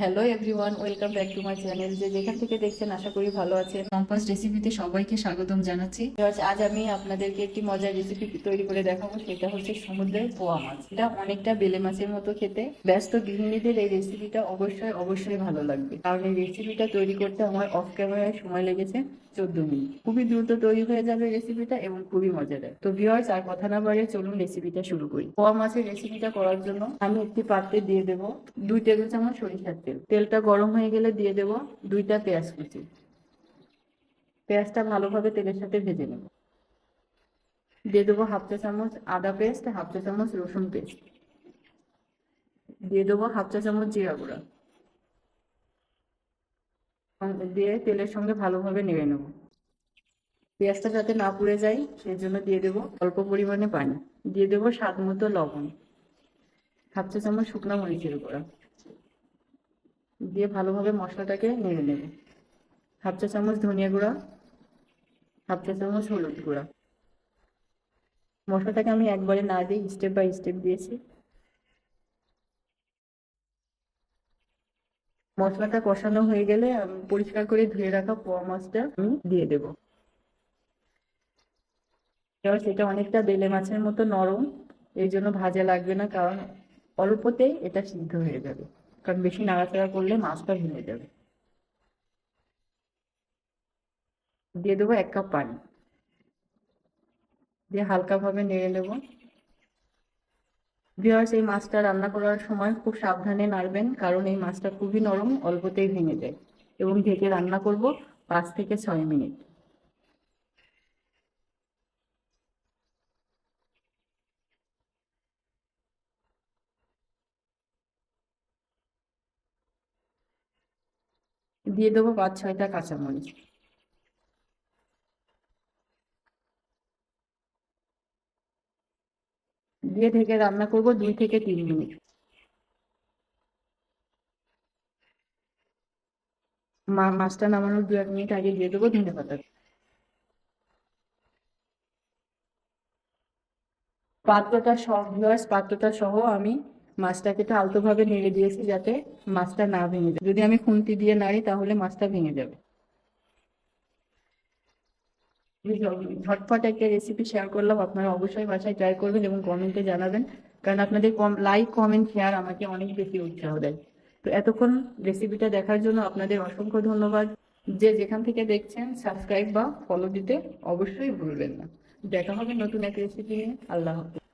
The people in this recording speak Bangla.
Hello everyone welcome back to my channel যে যেখান থেকে দেখছেন আশা করি ভালো আছেন। কম্পাস রেসিপিতে সবাইকে স্বাগতম জানাচ্ছি। আজ আমি আপনাদেরকে একটি মজার রেসিপি তৈরি করে দেখাবো সেটা হচ্ছে সমুদ্রের পোয়া মাছ। এটা অনেকটা বেলে মাছের মতো খেতে। ব্যস্ত গৃহিণীদের এই রেসিপিটা অবশ্যই অবশ্যই ভালো লাগবে। কারণ এই রেসিপিটা তৈরি করতে আমার অফ ক্যামেরায় সময় লেগেছে চোদ্দ মিনিট। খুবই দ্রুত তৈরি হয়ে যাবে রেসিপিটা এবং খুবই মজাদার। তো ভিউয়ার্স আর কথা না বাড়িয়ে চলুন রেসিপিটা শুরু করি। পোয়া মাছের রেসিপিটা করার জন্য আমি একটি পাত্রে দিয়ে দেবো দুই টেবিল চামচ সরিষার তেল। তেলটা গরম হয়ে গেলে দিয়ে দেবো দুইটা পেঁয়াজ কুচি। পেঁয়াজটা ভালোভাবে তেলের সাথে ভেজে নেব। দিয়ে দেবো হাফ চা চামচ আদা পেস্ট, হাফ চা চামচ রসুন পেস্ট। দিয়ে দেবো হাফ চা চামচ জিরা গুঁড়া। দিয়ে তেলের সঙ্গে ভালোভাবে নেড়ে নেব। পেঁয়াজটা যাতে না পুড়ে যায়, সেই জন্য দিয়ে দেবো অল্প পরিমাণে পানি। দিয়ে দেবো স্বাদ মতো লবণ। হাফ চা চামচ শুকনো মরিচের গুঁড়া। দিয়ে ভালোভাবে মশলাটাকে নেড়ে নেব। হাফ চা চামচ ধনিয়া গুঁড়া, হাফ চা চামচ হলুদ গুঁড়া। মশলাটাকে আমি একবারে না দিই স্টেপ বাই স্টেপ দিয়েছি। মশলাটা কষানো হয়ে গেলে পরিষ্কার করে ধুয়ে রাখা পোয়া মাছটা আমি দিয়ে দেব। এবার সেটা অনেকটা বেলে মাছের মতো নরম এই জন্য ভাজা লাগবে না, কারণ অল্পতেই এটা সিদ্ধ হয়ে যাবে। কারণ বেশি নাড়াচাড়া করলে মাছটা ভেঙে যাবে। দিয়ে দেবো এক কাপ পানি। দিয়ে হালকাভাবে নেড়ে নেব। ভিওয়ার্স এই মাছটা রান্না করার সময় খুব সাবধানে নাড়বেন, কারণ এই মাছটা খুবই নরম, অল্পতেই ভেঙে যায়। এবং ঢেকে রান্না করব পাঁচ থেকে ছয় মিনিট। দিয়ে দেবো পাঁচ ছয়টা কাঁচামরিচ। দিয়ে ঢেকে রান্না করব দুই থেকে তিন মিনিট। মাছটা নামানোর দু এক মিনিট আগে দিয়ে দেবো ধনে পাতা। পাত্রটা সহ পাত্রটা সহ আমি মাছটাকে একটু আলতোভাবে নেড়ে দিয়েছি যাতে মাছটা না ভেঙে যায়। যদি আমি খুন্তি দিয়ে নাড়ি, তাহলে মাছটা ভেঙে যাবে। ঝটপট একটা রেসিপি শেয়ার করলাম। আপনারা অবশ্যই বাসায় ট্রাই করবেন এবং কমেন্টে জানাবেন। কারণ আপনাদের কম লাইক কমেন্ট শেয়ার আমাকে অনেক বেশি উৎসাহ দেয়। তো এতক্ষণ রেসিপিটা দেখার জন্য আপনাদের অসংখ্য ধন্যবাদ। যে যেখান থেকে দেখছেন সাবস্ক্রাইব বা ফলো দিতে অবশ্যই ভুলবেন না। দেখা হবে নতুন এক রেসিপি নিয়ে। আল্লাহ হাফিজ।